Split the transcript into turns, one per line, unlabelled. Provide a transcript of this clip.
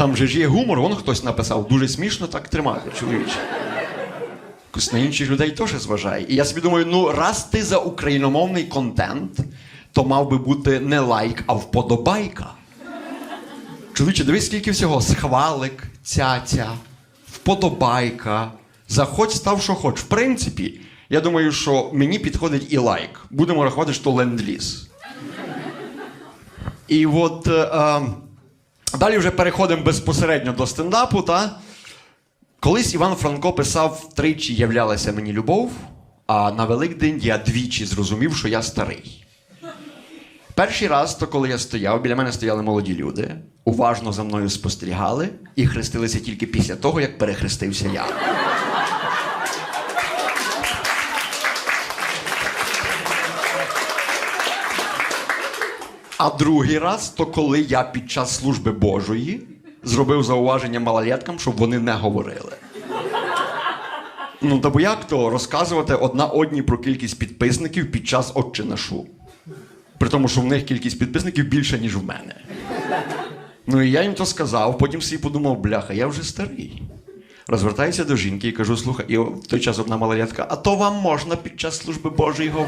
Там же ж є гумор, вон хтось написав, дуже смішно так тримати, чоловіче. Якось на інших людей теж зважає. І я собі думаю, ну раз ти за україномовний контент, то мав би бути не лайк, а вподобайка. Чоловіче, дивись, скільки всього. Схвалик, цяця, вподобайка. Заходь, став, що хоч. В принципі, я думаю, що мені підходить і лайк. Будемо рахувати, що ленд-ліз. І от е, е, далі вже переходимо безпосередньо до стендапу. Та? Колись Іван Франко писав тричі являлася мені любов, а на Великдень я двічі зрозумів, що я старий. Перший раз, то коли я стояв, біля мене стояли молоді люди, уважно за мною спостерігали і хрестилися тільки після того, як перехрестився я. А другий раз, то коли я під час служби Божої зробив зауваження малолеткам, щоб вони не говорили. Ну, та бо як то розказувати одна одній про кількість підписників під час «Отче нашу? При тому, що в них кількість підписників більша, ніж в мене. Ну і я їм то сказав, потім собі подумав, бляха, я вже старий. Розвертаюся до жінки і кажу: слухай, і в той час одна малолетка, а то вам можна під час служби Божої говорити?